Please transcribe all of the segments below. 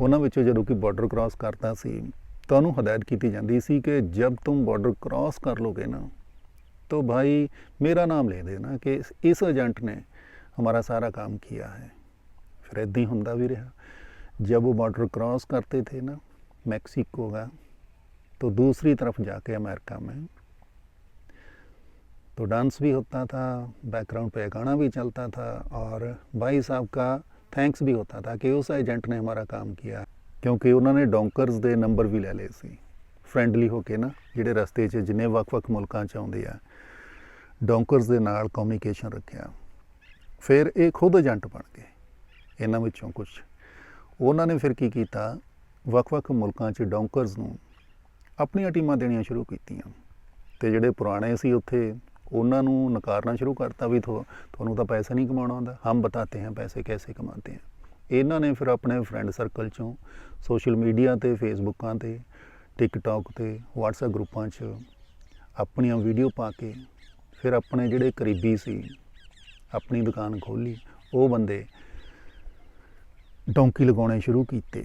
ਉਹਨਾਂ ਵਿੱਚੋਂ ਜਦੋਂ ਕਿ ਬਾਰਡਰ ਕ੍ਰਾਸ ਕਰਦਾ ਸੀ ਤਾਂ ਉਹਨੂੰ ਹਦਾਇਤ ਕੀਤੀ ਜਾਂਦੀ ਸੀ ਕਿ ਜਬ ਤੁਮ ਬਾਰਡਰ ਕ੍ਰਾਸ ਕਰ ਲੋਗੇ ਨਾ तो भाई मेरा नाम ले देना कि इस- इस एजेंट ने हमारा सारा काम किया है फिर इदां ही ਹੁੰਦਾ ਵੀ ਰਿਹਾ जब वो बॉर्डर क्रॉस करते थे ना मैक्सिको का तो दूसरी तरफ जाके अमेरिका में तो डांस भी होता था बैकग्राउंड पे गाना भी चलता था और भाई साहब का थैंक्स भी होता था कि उस एजेंट ने हमारा काम किया ਕਿਉਂਕਿ ਉਹਨਾਂ ਨੇ ਡੌਂਕਰਸ ਦੇ ਨੰਬਰ ਵੀ ਲੈ ਲਏ ਸੀ ਫ੍ਰੈਂਡਲੀ ਹੋ ਕੇ ਨਾ ਜਿਹੜੇ ਰਸਤੇ 'ਚ ਜਿੰਨੇ ਵੱਖ-ਵੱਖ ਮੁਲਕਾਂ 'ਚ ਆਉਂਦੇ ਆ ਡੌਂਕਰਸ ਦੇ ਨਾਲ ਕਮਿਊਨੀਕੇਸ਼ਨ ਰੱਖਿਆ ਫਿਰ ਇਹ ਖੁਦ ਏਜੰਟ ਬਣ ਗਏ ਇਹਨਾਂ ਵਿੱਚੋਂ ਕੁਝ ਉਹਨਾਂ ਨੇ ਫਿਰ ਕੀ ਕੀਤਾ ਵੱਖ-ਵੱਖ ਮੁਲਕਾਂ 'ਚ ਡੌਂਕਰਸ ਨੂੰ ਆਪਣੀਆਂ ਟੀਮਾਂ ਦੇਣੀਆਂ ਸ਼ੁਰੂ ਕੀਤੀਆਂ ਤੇ ਜਿਹੜੇ ਪੁਰਾਣੇ ਸੀ ਉੱਥੇ ਉਹਨਾਂ ਨੂੰ ਨਕਾਰਨਾ ਸ਼ੁਰੂ ਕਰਤਾ ਵੀ ਤੁਹਾ- ਤੁਹਾਨੂੰ ਤਾਂ ਪੈਸਾ ਨਹੀਂ ਕਮਾਉਣਾ ਹੁੰਦਾ ਹਮ ਬਤਾਤੇ हैं ਪੈਸੇ ਕੈਸੇ ਕਮਾਤੇ हैं ਇਹਨਾਂ ਨੇ ਫਿਰ ਆਪਣੇ ਫਰੈਂਡ ਸਰਕਲ ਚੋਂ ਸੋਸ਼ਲ ਮੀਡੀਆ ਤੇ ਫੇਸਬੁੱਕਾਂ ਤੇ ਟਿਕਟੌਕ ਤੇ, WhatsApp ਗਰੁੱਪਾਂ 'ਚ ਆਪਣੀਆਂ ਵੀਡੀਓ ਪਾ ਕੇ ਫਿਰ ਆਪਣੇ ਜਿਹੜੇ ਕਰੀਬੀ ਸੀ, ਆਪਣੀ ਦੁਕਾਨ ਖੋਲੀ ਉਹ ਬੰਦੇ ਡੌਂਕੀ ਲਗਾਉਣੇ ਸ਼ੁਰੂ ਕੀਤੇ।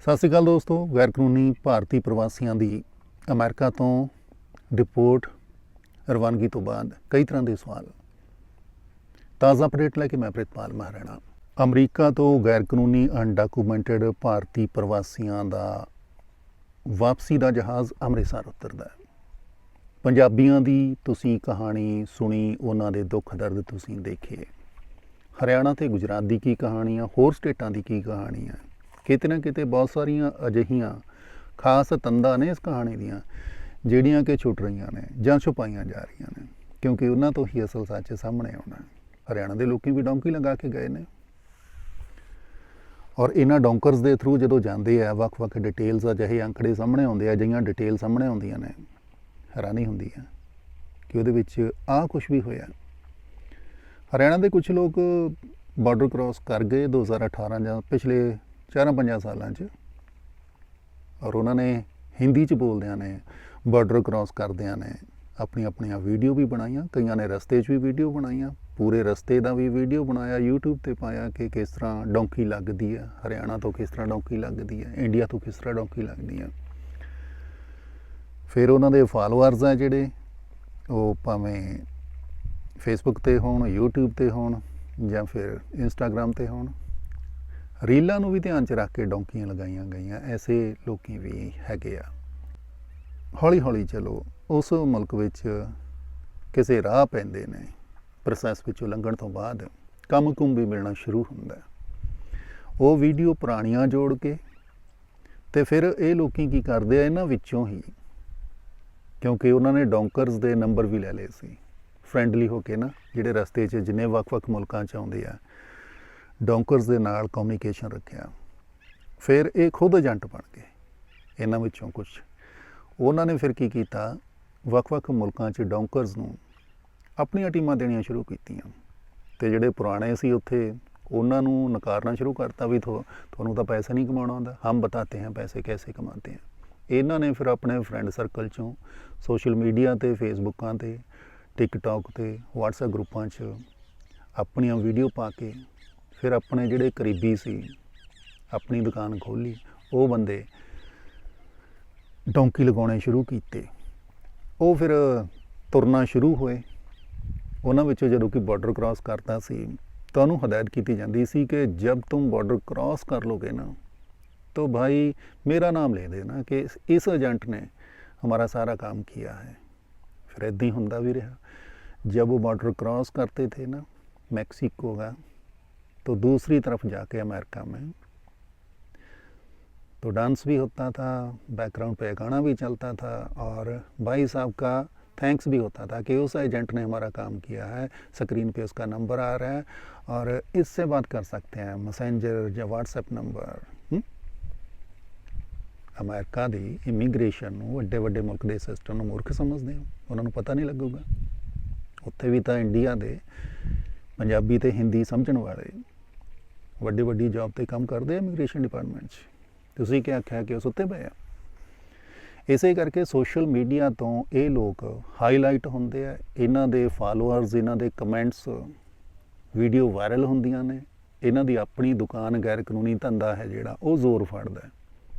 ਸਤਿ ਸ਼੍ਰੀ ਅਕਾਲ ਦੋਸਤੋ ਗੈਰ ਕਾਨੂੰਨੀ ਭਾਰਤੀ ਪ੍ਰਵਾਸੀਆਂ ਦੀ ਅਮਰੀਕਾ ਤੋਂ ਰਿਪੋਰਟ ਰਵਾਨਗੀ ਤੋਂ ਬਾਅਦ ਕਈ ਤਰ੍ਹਾਂ ਦੇ ਸਵਾਲ। ਤਾਜ਼ਾ ਅਪਡੇਟ ਲੈ ਕੇ ਮੈਂ ਪ੍ਰਿਤਪਾਲ ਮਹਾਰਾਣਾ। ਅਮਰੀਕਾ ਤੋਂ ਗੈਰ ਕਾਨੂੰਨੀ ਅਨਡਾਕੂਮੈਂਟਡ ਭਾਰਤੀ ਪ੍ਰਵਾਸੀਆਂ ਦਾ ਵਾਪਸੀ ਦਾ ਜਹਾਜ਼ ਅੰਮ੍ਰਿਤਸਰ ਉਤਰਦਾ ਹੈ। ਪੰਜਾਬੀਆਂ ਦੀ ਤੁਸੀਂ ਕਹਾਣੀ ਸੁਣੀ, ਉਹਨਾਂ ਦੇ ਦੁੱਖ ਦਰਦ ਤੁਸੀਂ ਦੇਖੇ। ਹਰਿਆਣਾ ਤੇ ਗੁਜਰਾਤ ਦੀ ਕੀ ਕਹਾਣੀ ਆ ਹੋਰ ਸਟੇਟਾਂ ਦੀ ਕੀ ਕਹਾਣੀ ਆ ਕਿਤੇ ਨਾ ਕਿਤੇ ਬਹੁਤ ਸਾਰੀਆਂ ਅਜਿਹੀਆਂ ਖਾਸ ਤੰਦਾਂ ਨੇ ਇਸ ਕਹਾਣੀ ਦੀਆਂ। ਜਿਹੜੀਆਂ ਕਿ ਛੁੱਟ ਰਹੀਆਂ ਨੇ ਜਾਂ ਛੁਪਾਈਆਂ ਜਾ ਰਹੀਆਂ ਨੇ, ਕਿਉਂਕਿ ਉਹਨਾਂ ਤੋਂ ਹੀ ਅਸਲ ਸੱਚ ਸਾਹਮਣੇ ਆਉਣਾ ਹਰਿਆਣਾ ਦੇ ਲੋਕੀ ਵੀ ਡੌਂਕੀ ਲਗਾ ਕੇ ਗਏ ਨੇ। ਔਰ ਇਹਨਾਂ ਡੌਂਕਰਸ ਦੇ ਥਰੂ ਜਦੋਂ ਜਾਂਦੇ ਆ, ਵੱਖ-ਵੱਖ ਡਿਟੇਲਸ ਅਜਿਹੇ ਅੰਕੜੇ ਸਾਹਮਣੇ ਆਉਂਦੇ ਆ ਜਿਹੀਆਂ ਡਿਟੇਲ ਸਾਹਮਣੇ ਆਉਂਦੀਆਂ ਨੇ, ਹੈਰਾਨੀ ਹੁੰਦੀ ਹੈ ਕਿ ਉਹਦੇ ਵਿੱਚ ਆਹ ਕੁਝ ਵੀ ਹੋਇਆ। ਹਰਿਆਣਾ ਦੇ ਕੁਝ ਲੋਕ ਬਾਰਡਰ ਕ੍ਰਾਸ ਕਰ ਗਏ 2018 ਜਾਂ ਪਿਛਲੇ 4-5 ਸਾਲਾਂ 'ਚ। ਔਰ ਉਹਨਾਂ ਨੇ ਹਿੰਦੀ 'ਚ ਬੋਲਦਿਆਂ ਨੇ ਬਾਰਡਰ ਕ੍ਰਾਸ ਕਰਦਿਆਂ ਨੇ ਆਪਣੀਆਂ ਆਪਣੀਆਂ ਵੀਡੀਓ ਵੀ ਬਣਾਈਆਂ, ਕਈਆਂ ਨੇ ਰਸਤੇ 'ਚ ਵੀ ਵੀਡੀਓ ਬਣਾਈਆਂ, ਪੂਰੇ ਰਸਤੇ ਦਾ ਵੀ ਵੀਡੀਓ ਬਣਾਇਆ, YouTube ਤੇ ਪਾਇਆ ਕਿ ਕਿਸ ਤਰ੍ਹਾਂ ਡੌਂਕੀ ਲੱਗਦੀ ਹੈ, ਹਰਿਆਣਾ ਤੋਂ ਕਿਸ ਤਰ੍ਹਾਂ ਡੌਂਕੀ ਲੱਗਦੀ ਹੈ ਇੰਡੀਆ ਤੋਂ ਕਿਸ ਤਰ੍ਹਾਂ ਡੌਂਕੀ ਲੱਗਦੀ ਹੈ। ਫਿਰ ਉਹਨਾਂ ਦੇ ਫਾਲੋਅਰਸ ਆ ਜਿਹੜੇ, ਉਹ ਭਾਵੇਂ ਫੇਸਬੁੱਕ ਤੇ ਹੋਣ, YouTube ਤੇ ਹੋਣ ਜਾਂ ਫਿਰ Instagram ਤੇ ਹੋਣ, ਰੀਲਾਂ ਨੂੰ ਵੀ ਧਿਆਨ 'ਚ ਰੱਖ ਕੇ ਡੌਂਕੀਆਂ ਲਗਾਈਆਂ ਗਈਆਂ, ਐਸੇ ਲੋਕੀ ਵੀ ਹੈਗੇ ਆ। ਹੌਲੀ ਹੌਲੀ ਚਲੋ, ਉਸ ਮੁਲਕ ਵਿੱਚ ਕਿਸੇ ਰਾਹ ਪੈਂਦੇ ਨੇ ਪ੍ਰੋਸੈਸ ਵਿੱਚੋਂ ਲੰਘਣ ਤੋਂ ਬਾਅਦ ਕੰਮ ਕੁੰਮ ਵੀ ਮਿਲਣਾ ਸ਼ੁਰੂ ਹੁੰਦਾ। ਉਹ ਵੀਡੀਓ ਪੁਰਾਣੀਆਂ ਜੋੜ ਕੇ ਤੇ ਫਿਰ ਇਹ ਲੋਕੀ ਕੀ ਕਰਦੇ ਆ, ਇਹਨਾਂ ਵਿੱਚੋਂ ਹੀ, ਕਿਉਂਕਿ ਉਹਨਾਂ ਨੇ ਡੌਂਕਰਸ ਦੇ ਨੰਬਰ ਵੀ ਲੈ ਲਏ ਸੀ। ਫ੍ਰੈਂਡਲੀ ਹੋ ਕੇ ਨਾ, ਜਿਹੜੇ ਰਸਤੇ 'ਚ ਜਿੰਨੇ ਵੱਖ-ਵੱਖ ਮੁਲਕਾਂ 'ਚ ਆਉਂਦੇ ਆ ਡੌਂਕਰਸ ਦੇ ਨਾਲ ਕਮਿਊਨੀਕੇਸ਼ਨ ਰੱਖਿਆ। ਫਿਰ ਇਹ ਖੁਦ ਏਜੰਟ ਬਣ ਗਏ, ਇਹਨਾਂ ਵਿੱਚੋਂ ਕੁਝ ਉਹਨਾਂ ਨੇ ਫਿਰ ਕੀ ਕੀਤਾ? ਵੱਖ-ਵੱਖ ਮੁਲਕਾਂ 'ਚ ਡੌਂਕਰਸ ਨੂੰ ਆਪਣੀਆਂ ਟੀਮਾਂ ਦੇਣੀਆਂ ਸ਼ੁਰੂ ਕੀਤੀਆਂ ਤੇ ਜਿਹੜੇ ਪੁਰਾਣੇ ਸੀ ਉੱਥੇ, ਉਹਨਾਂ ਨੂੰ ਨਕਾਰਨਾ ਸ਼ੁਰੂ ਕਰਤਾ ਵੀ ਤੁਹਾ- ਤੁਹਾਨੂੰ ਤਾਂ ਪੈਸਾ ਨਹੀਂ ਕਮਾਉਣਾ ਆਉਂਦਾ, ਹਮ ਬਤਾਤੇ हैं ਪੈਸੇ ਕੈਸੇ ਕਮਾਤੇ हैं ਇਹਨਾਂ ਨੇ ਫਿਰ ਆਪਣੇ ਫਰੈਂਡ ਸਰਕਲ ਚੋਂ ਸੋਸ਼ਲ ਮੀਡੀਆ ਤੇ ਫੇਸਬੁੱਕਾਂ ਤੇ ਟਿਕਟੌਕ ਤੇ, WhatsApp ਗਰੁੱਪਾਂ 'ਚ ਆਪਣੀਆਂ ਵੀਡੀਓ ਪਾ ਕੇ ਫਿਰ ਆਪਣੇ ਜਿਹੜੇ ਕਰੀਬੀ ਸੀ, ਆਪਣੀ ਦੁਕਾਨ ਖੋਲੀ ਉਹ ਬੰਦੇ ਡੌਂਕੀ ਲਗਾਉਣੇ ਸ਼ੁਰੂ ਕੀਤੇ ਉਹ ਫਿਰ ਤੁਰਨਾ ਸ਼ੁਰੂ ਹੋਏ ਉਹਨਾਂ ਵਿੱਚੋਂ ਜਦੋਂ ਕਿ ਬਾਰਡਰ ਕ੍ਰਾਸ ਕਰਦਾ ਸੀ ਤਾਂ ਉਹਨੂੰ ਹਦਾਇਤ ਕੀਤੀ ਜਾਂਦੀ ਸੀ ਕਿ ਜਬ ਤੁਮ ਬਾਰਡਰ ਕ੍ਰਾਸ ਕਰ ਲੋਗੇ ਨਾ तो भाई मेरा नाम ले देना कि इस- इस एजेंट ने हमारा सारा काम किया है फिर इदां ही ਹੁੰਦਾ ਵੀ ਰਿਹਾ जब वो बॉर्डर क्रॉस करते थे ना मैक्सिको का तो दूसरी तरफ जाके अमेरिका में तो डांस भी होता था बैकग्राउंड पे गाना भी चलता था और भाई साहब का थैंक्स भी होता था कि उस एजेंट ने हमारा काम किया है स्क्रीन पे उसका नंबर आ रहा है और इससे बात कर सकते हैं मैसेंजर या व्हाट्सएप नंबर हुँ? ਅਮਰੀਕਾ ਦੀ ਇਮੀਗ੍ਰੇਸ਼ਨ ਨੂੰ ਵੱਡੇ ਵੱਡੇ ਮੁਲਕ ਦੇ ਸਿਸਟਮ ਨੂੰ ਮੂਰਖ ਸਮਝਦੇ ਹੋ ਉਹਨਾਂ ਨੂੰ ਪਤਾ ਨਹੀਂ ਲੱਗੂਗਾ ਉੱਥੇ ਵੀ ਤਾਂ ਇੰਡੀਆ ਦੇ ਪੰਜਾਬੀ ਤੇ ਹਿੰਦੀ ਸਮਝਣ ਵਾਲੇ ਵੱਡੀ ਵੱਡੀ ਜੌਬ ਤੇ ਕੰਮ ਕਰਦੇ ਆ ਇਮੀਗ੍ਰੇਸ਼ਨ ਡਿਪਾਰਟਮੈਂਟ 'ਚ ਤੁਸੀਂ ਕੀ ਆਖਿਆ ਕਿ ਉਹ ਸੁੱਤੇ ਪਏ ਆ? ਇਸੇ ਕਰਕੇ ਸੋਸ਼ਲ ਮੀਡੀਆ ਤੋਂ ਇਹ ਲੋਕ ਹਾਈਲਾਈਟ ਹੁੰਦੇ ਆ, ਇਹਨਾਂ ਦੇ ਫਾਲੋਅਰਸ ਇਹਨਾਂ ਦੇ ਕਮੈਂਟਸ ਵੀਡੀਓ ਵਾਇਰਲ ਹੁੰਦੀਆਂ ਨੇ, ਇਹਨਾਂ ਦੀ ਆਪਣੀ ਦੁਕਾਨ ਗੈਰ ਕਾਨੂੰਨੀ ਧੰਦਾ ਹੈ ਜਿਹੜਾ, ਉਹ ਜ਼ੋਰ ਫੜਦਾ ਹੈ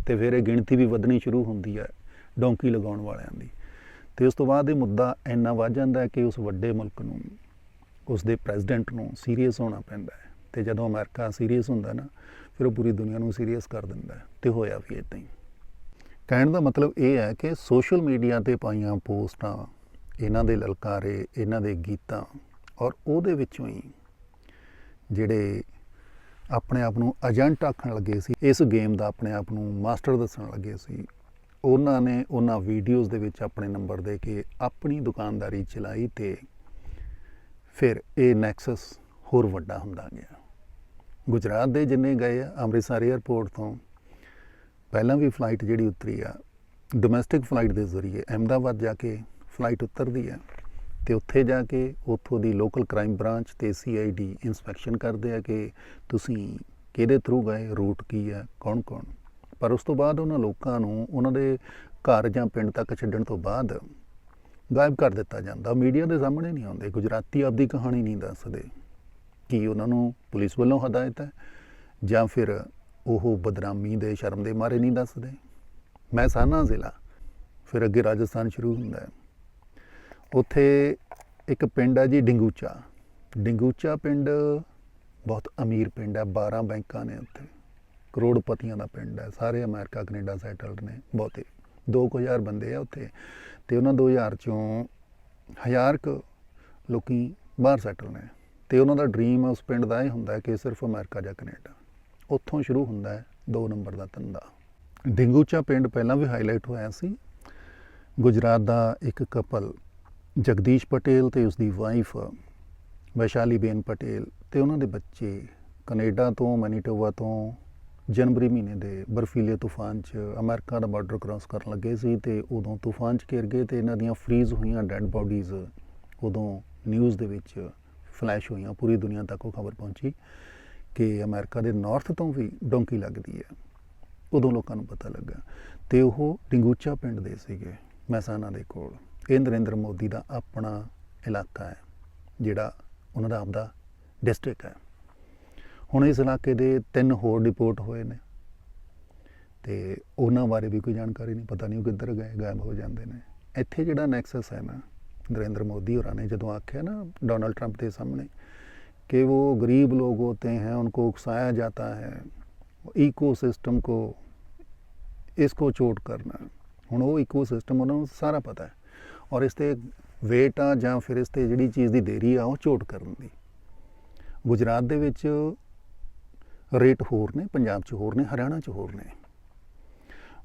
ਤੇ ਫਿਰ ਇਹ ਗਿਣਤੀ ਵੀ ਵਧਣੀ ਸ਼ੁਰੂ ਹੁੰਦੀ ਹੈ ਡੌਂਕੀ ਲਗਾਉਣ ਵਾਲਿਆਂ ਦੀ। ਤੇ ਉਸ ਤੋਂ ਬਾਅਦ ਇਹ ਮੁੱਦਾ ਇੰਨਾ ਵੱਧ ਜਾਂਦਾ ਕਿ ਉਸ ਵੱਡੇ ਮੁਲਕ ਨੂੰ, ਉਸ ਦੇ ਪ੍ਰੈਜ਼ੀਡੈਂਟ ਨੂੰ ਸੀਰੀਅਸ ਹੋਣਾ ਪੈਂਦਾ ਹੈ। ਤੇ ਜਦੋਂ ਅਮਰੀਕਾ ਸੀਰੀਅਸ ਹੁੰਦਾ ਨਾ, ਫਿਰ ਉਹ ਪੂਰੀ ਦੁਨੀਆ ਨੂੰ ਸੀਰੀਅਸ ਕਰ ਦਿੰਦਾ ਹੈ ਤੇ ਹੋਇਆ ਵੀ ਇਦਾਂ ਹੀ। ਕਹਿਣ ਦਾ ਮਤਲਬ ਇਹ ਹੈ ਕਿ ਸੋਸ਼ਲ ਮੀਡੀਆ ਤੇ ਪਾਈਆਂ ਪੋਸਟਾਂ, ਇਹਨਾਂ ਦੇ ਲਲਕਾਰੇ, ਇਹਨਾਂ ਦੇ ਗੀਤਾਂ ਔਰ ਉਹਦੇ ਵਿੱਚੋਂ ਹੀ ਜਿਹੜੇ ਆਪਣੇ ਆਪ ਨੂੰ ਏਜੰਟ ਆਖਣ ਲੱਗੇ ਸੀ, ਇਸ ਗੇਮ ਦਾ ਆਪਣੇ ਆਪ ਨੂੰ ਮਾਸਟਰ ਦੱਸਣ ਲੱਗੇ ਸੀ, ਉਹਨਾਂ ਨੇ ਉਹਨਾਂ ਵੀਡੀਓਜ਼ ਦੇ ਵਿੱਚ ਆਪਣੇ ਨੰਬਰ ਦੇ ਕੇ ਆਪਣੀ ਦੁਕਾਨਦਾਰੀ ਚਲਾਈ ਤੇ ਫਿਰ ਇਹ ਨੈਕਸਸ ਹੋਰ ਵੱਡਾ ਹੁੰਦਾ ਗਿਆ। ਗੁਜਰਾਤ ਦੇ ਜਿੰਨੇ ਗਏ ਆ, ਅੰਮ੍ਰਿਤਸਰ 에ਅਰਪੋਰਟ ਤੋਂ, ਪਹਿਲਾਂ ਵੀ ਫਲਾਈਟ ਜਿਹੜੀ ਉਤਰੀ ਆ ਡੋਮੈਸਟਿਕ ਫਲਾਈਟ ਦੇ ਜ਼ਰੀਏ, ਅਹਿਮਦਾਬਾਦ ਜਾ ਕੇ ਫਲਾਈਟ ਉਤਰਦੀ ਆ, ਤੇ ਉੱਥੇ ਜਾ ਕੇ ਉੱਥੋਂ ਦੀ ਲੋਕਲ ਕ੍ਰਾਈਮ ਬ੍ਰਾਂਚ ਤੇ ਸੀਆਈਡੀ ਇਨਸਪੈਕਸ਼ਨ ਕਰਦੇ ਆ ਕਿ ਤੁਸੀਂ ਕਿਹਦੇ ਥਰੂ ਗਏ ਰੂਟ ਕੀ ਆ, ਕੌਣ ਕੌਣ। ਪਰ ਉਸ ਤੋਂ ਬਾਅਦ ਉਹਨਾਂ ਲੋਕਾਂ ਨੂੰ, ਉਹਨਾਂ ਦੇ ਘਰ ਜਾਂ ਪਿੰਡ ਤੱਕ ਛੱਡਣ ਤੋਂ ਬਾਅਦ ਗਾਇਬ ਕਰ ਦਿੱਤਾ ਜਾਂਦਾ। ਮੀਡੀਆ ਦੇ ਸਾਹਮਣੇ ਨਹੀਂ ਆਉਂਦੇ, ਗੁਜਰਾਤੀ ਆਪਦੀ ਕਹਾਣੀ ਨਹੀਂ ਦੱਸਦੇ। ਕੀ ਉਹਨਾਂ ਨੂੰ ਪੁਲਿਸ ਵੱਲੋਂ ਹਦਾਇਤ ਹੈ? ਜਾਂ ਫਿਰ ਉਹ ਬਦਨਾਮੀ ਦੇ ਸ਼ਰਮ ਦੇ ਮਾਰੇ ਨਹੀਂ ਦੱਸਦੇ? ਮੈਂ ਸਾਨਾ ਜ਼ਿਲ੍ਹਾ, ਫਿਰ ਅੱਗੇ ਰਾਜਸਥਾਨ ਸ਼ੁਰੂ ਹੁੰਦਾ ਹੈ। ਉੱਥੇ ਇੱਕ ਪਿੰਡ ਹੈ ਜੀ ਡਿੰਗੂਚਾ। ਡਿੰਗੂਚਾ ਪਿੰਡ ਬਹੁਤ ਅਮੀਰ ਪਿੰਡ ਹੈ 12 ਬੈਂਕਾਂ ਨੇ ਉੱਥੇ। ਕਰੋੜਪਤੀਆਂ ਦਾ ਪਿੰਡ ਹੈ, ਸਾਰੇ ਅਮਰੀਕਾ, ਕੈਨੇਡਾ ਸੈਟਲਡ ਨੇ ਬਹੁਤੇ। 2000 ਬੰਦੇ ਆ ਉੱਥੇ। ਤੇ ਉਹਨਾਂ 2000 ਚੋਂ ਹਜ਼ਾਰ ਕੁ ਲੋਕੀ ਬਾਹਰ ਸੈਟਲ ਨੇ। ਤੇ ਉਹਨਾਂ ਦਾ ਡ੍ਰੀਮ ਉਸ ਪਿੰਡ ਦਾ ਇਹ ਹੁੰਦਾ ਕਿ ਸਿਰਫ ਅਮਰੀਕਾ ਜਾਂ ਕੈਨੇਡਾ। ਉੱਥੋਂ ਸ਼ੁਰੂ ਹੁੰਦਾ ਹੈ 2 ਨੰਬਰ ਦਾ ਧੰਦਾ। ਡਿੰਗੂਚਾ ਪਿੰਡ ਪਹਿਲਾਂ ਵੀ ਹਾਈਲਾਈਟ ਹੋਇਆ ਸੀ। ਗੁਜਰਾਤ ਦਾ ਇੱਕ ਕਪਲ ਜਗਦੀਸ਼ ਪਟੇਲ ਤੇ ਉਸ ਦੀ ਵਾਈਫ ਵੈਸ਼ਾਲੀ ਬੇਨ ਪਟੇਲ ਤੇ ਉਹਨਾਂ ਦੇ ਬੱਚੇ ਕੈਨੇਡਾ ਤੋਂ ਮੈਨੀਟੋਬਾ ਤੋਂ ਜਨਵਰੀ ਮਹੀਨੇ ਦੇ ਬਰਫੀਲੇ ਤੂਫਾਨ 'ਚ ਅਮਰੀਕਾ ਦਾ ਬਾਰਡਰ ਕ੍ਰਾਸ ਕਰਨ ਲੱਗੇ ਸੀ ਤੇ ਉਦੋਂ ਤੂਫਾਨ 'ਚ ਘਿਰ ਗਏ ਤੇ ਇਹਨਾਂ ਦੀਆਂ ਫਰੀਜ਼ ਹੋਈਆਂ ਡੈੱਡ ਬਾਡੀਜ਼ ਉਦੋਂ ਨਿਊਜ਼ ਦੇ ਵਿੱਚ ਫਲੈਸ਼ ਹੋਈਆਂ, ਪੂਰੀ ਦੁਨੀਆ ਤੱਕ ਉਹ ਖਬਰ ਪਹੁੰਚੀ ਕਿ ਅਮਰੀਕਾ ਦੇ ਨਾਰਥ ਤੋਂ ਵੀ ਡੋਂਕੀ ਲੱਗਦੀ ਹੈ। ਉਦੋਂ ਲੋਕਾਂ ਨੂੰ ਪਤਾ ਲੱਗਾ ਤੇ ਉਹ ਡਿੰਗੂਚਾ ਪਿੰਡ ਦੇ ਸੀਗੇ ਮਹਿਸਾਨਾ ਦੇ ਕੋਲ। ਇਹ ਨਰਿੰਦਰ ਮੋਦੀ ਦਾ ਆਪਣਾ ਇਲਾਕਾ ਹੈ, ਜਿਹੜਾ ਉਹਨਾਂ ਦਾ ਆਪਦਾ ਡਿਸਟ੍ਰਿਕਟ ਹੈ। ਹੁਣ ਇਸ ਇਲਾਕੇ ਦੇ ਤਿੰਨ ਹੋਰ ਰਿਪੋਰਟ ਹੋਏ ਨੇ ਤੇ ਉਹਨਾਂ ਬਾਰੇ ਵੀ ਕੋਈ ਜਾਣਕਾਰੀ ਨਹੀਂ, ਪਤਾ ਨਹੀਂ ਉਹ ਕਿੱਧਰ ਗਏ, ਗਾਇਬ ਹੋ ਜਾਂਦੇ ਨੇ। ਇੱਥੇ ਜਿਹੜਾ ਨੈਕਸਸ ਹੈ ਨਾ ਨਰਿੰਦਰ ਮੋਦੀ ਹੋਰਾਂ ਨੇ ਜਦੋਂ ਆਖਿਆ ਨਾ ਡੋਨਾਲਡ ਟਰੰਪ ਦੇ ਸਾਹਮਣੇ कि वो गरीब लोग होते हैं उनको उकसाया जाता है इकोसिस्टम को इसको चोट करना ਹੁਣ ਉਹ ਇਕੋਸਿਸਟਮ ਉਹਨਾਂ ਨੂੰ ਸਾਰਾ ਪਤਾ ਹੈ ਔਰ ਇਸ ਤੇ ਵੇਟ ਆ ਜਾਂ ਫਿਰ ਇਸ ਤੇ ਜਿਹੜੀ ਚੀਜ਼ ਦੀ ਦੇਰੀ ਆ ਉਹ ਚੋਟ ਕਰਨ ਦੀ ਗੁਜਰਾਤ ਦੇ ਵਿੱਚ ਰੇਟ ਹੋਰ ਨੇ ਪੰਜਾਬ 'ਚ ਹੋਰ ਨੇ ਹਰਿਆਣਾ 'ਚ ਹੋਰ ਨੇ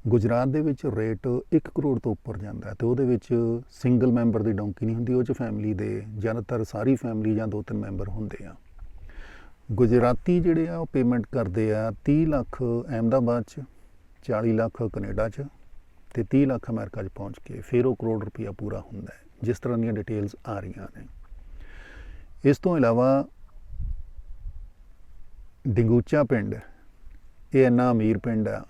ਗੁਜਰਾਤ ਦੇ ਵਿੱਚ ਰੇਟ 1 ਕਰੋੜ ਤੋਂ ਉੱਪਰ ਜਾਂਦਾ ਹੈ ਤੇ ਉਹਦੇ ਵਿੱਚ ਸਿੰਗਲ ਮੈਂਬਰ ਦੀ ਡੌਂਕੀ ਨਹੀਂ ਹੁੰਦੀ, ਉਹ 'ਚ ਫੈਮਿਲੀ ਦੇ ਜ਼ਿਆਦਾਤਰ ਸਾਰੀ ਫੈਮਿਲੀ ਜਾਂ ਦੋ ਤਿੰਨ ਮੈਂਬਰ ਹੁੰਦੇ ਆ। ਗੁਜਰਾਤੀ ਜਿਹੜੇ ਆ, ਉਹ ਪੇਮੈਂਟ ਕਰਦੇ ਆ 30 ਲੱਖ ਅਹਿਮਦਾਬਾਦ 'ਚ 40 ਲੱਖ ਕੈਨੇਡਾ 'ਚ ਤੇ 30 ਲੱਖ ਅਮਰੀਕਾ 'ਚ ਪਹੁੰਚ ਕੇ ਫਿਰ ਉਹ ਕਰੋੜ ਰੁਪਇਆ ਪੂਰਾ ਹੁੰਦਾ ਹੈ, ਜਿਸ ਤਰ੍ਹਾਂ ਦੀਆਂ ਡਿਟੇਲਸ ਆ ਰਹੀਆਂ ਨੇ। ਇਸ ਤੋਂ ਇਲਾਵਾ ਡਿੰਗੂਚਾ ਪਿੰਡ, ਇਹ ਇੰਨਾ ਅਮੀਰ ਪਿੰਡ ਆ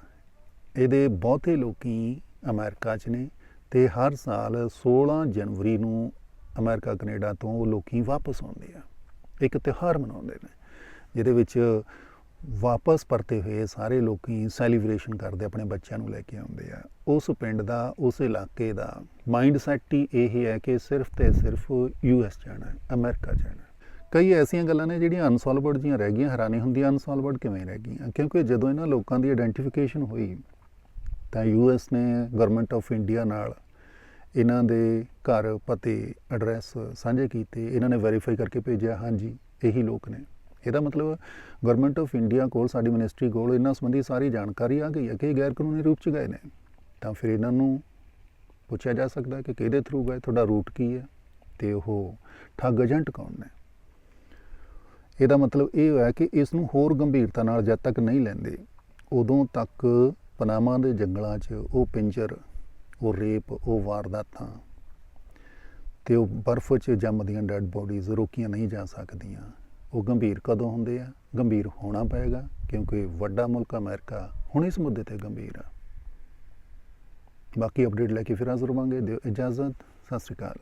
ਇਹਦੇ ਬਹੁਤੇ ਲੋਕੀ ਅਮਰੀਕਾ 'ਚ ਨੇ ਤੇ ਹਰ ਸਾਲ 16 ਜਨਵਰੀ ਨੂੰ ਅਮਰੀਕਾ, ਕੈਨੇਡਾ ਤੋਂ ਉਹ ਲੋਕੀ ਵਾਪਸ ਆਉਂਦੇ ਆ, ਇੱਕ ਤਿਉਹਾਰ ਮਨਾਉਂਦੇ ਨੇ, ਜਿਹਦੇ ਵਿੱਚ ਵਾਪਸ ਪਰਤੇ ਹੋਏ ਸਾਰੇ ਲੋਕੀ ਸੈਲੀਬ੍ਰੇਸ਼ਨ ਕਰਦੇ, ਆਪਣੇ ਬੱਚਿਆਂ ਨੂੰ ਲੈ ਕੇ ਆਉਂਦੇ ਆ। ਉਸ ਪਿੰਡ ਦਾ, ਉਸ ਇਲਾਕੇ ਦਾ ਮਾਈਂਡ ਸੈਟ ਹੀ ਇਹ ਹੈ ਕਿ ਸਿਰਫ ਤੇ ਸਿਰਫ ਯੂਐਸ ਜਾਣਾ ਹੈ ਅਮਰੀਕਾ ਜਾਣਾ। ਕਈ ਐਸੀਆਂ ਗੱਲਾਂ ਨੇ ਜਿਹੜੀਆਂ ਅਨਸੋਲਵਡ ਜੀਆਂ ਰਹਿ ਗਈਆਂ, ਹੈਰਾਨੀ ਹੁੰਦੀ ਅਨਸੋਲਵਡ ਕਿਵੇਂ ਰਹਿ ਗਈਆਂ? ਕਿਉਂਕਿ ਜਦੋਂ ਇਹਨਾਂ ਲੋਕਾਂ ਦੀ ਆਇਡੈਂਟੀਫਿਕੇਸ਼ਨ ਹੋਈ ਤਾਂ ਯੂਐਸ ਨੇ ਗਵਰਨਮੈਂਟ ਆਫ ਇੰਡੀਆ ਨਾਲ ਇਹਨਾਂ ਦੇ ਘਰ ਪਤੇ ਐਡਰੈਸ ਸਾਂਝੇ ਕੀਤੇ, ਇਹਨਾਂ ਨੇ ਵੈਰੀਫਾਈ ਕਰਕੇ ਭੇਜਿਆ, ਹਾਂਜੀ, ਇਹੀ ਲੋਕ ਨੇ। ਇਹਦਾ ਮਤਲਬ ਗਵਰਨਮੈਂਟ ਆਫ ਇੰਡੀਆ ਕੋਲ, ਸਾਡੀ ਮਿਨਿਸਟਰੀ ਕੋਲ ਇਹਨਾਂ ਸੰਬੰਧੀ ਸਾਰੀ ਜਾਣਕਾਰੀ ਆ ਗਈ ਹੈ ਕਿ ਇਹ ਗੈਰ ਕਾਨੂੰਨੀ ਰੂਪ ਚ ਗਏ ਨੇ। ਤਾਂ ਫਿਰ ਇਹਨਾਂ ਨੂੰ ਪੁੱਛਿਆ ਜਾ ਸਕਦਾ ਕਿ ਕਿਹਦੇ ਥਰੂ ਗਏ, ਤੁਹਾਡਾ ਰੂਟ ਕੀ ਹੈ? ਤੇ ਉਹ ਠੱਗ ਏਜੰਟ ਕੌਣ ਨੇ? ਇਹਦਾ ਮਤਲਬ ਇਹ ਹੋਇਆ ਕਿ ਇਸ ਨੂੰ ਹੋਰ ਗੰਭੀਰਤਾ ਨਾਲ ਜਦ ਤੱਕ ਨਹੀਂ ਲੈਂਦੇ, ਉਦੋਂ ਤੱਕ ਪਨਾਮਾ ਦੇ ਜੰਗਲਾਂ 'ਚ ਉਹ ਪਿੰਜਰ, ਉਹ ਰੇਪ, ਉਹ ਵਾਰਦਾਤਾਂ ਤੇ ਉਹ ਬਰਫ਼ 'ਚ ਜੰਮਦੀਆਂ ਡੈੱਡ ਬੋਡੀਜ਼ ਰੋਕੀਆਂ ਨਹੀਂ ਜਾ ਸਕਦੀਆਂ। ਉਹ ਗੰਭੀਰ ਕਦੋਂ ਹੁੰਦੇ ਆ? ਗੰਭੀਰ ਹੋਣਾ ਪਏਗਾ ਕਿਉਂਕਿ ਵੱਡਾ ਮੁਲਕ ਅਮਰੀਕਾ ਹੁਣ ਇਸ ਮੁੱਦੇ ਤੇ ਗੰਭੀਰ ਆ। ਬਾਕੀ ਅਪਡੇਟ ਲੈ ਕੇ ਫਿਰ ਹਾਜ਼ਰ ਹੋਵਾਂਗੇ ਦਿਓ ਇਜਾਜ਼ਤ। ਸਤਿ ਸ਼੍ਰੀ ਅਕਾਲ।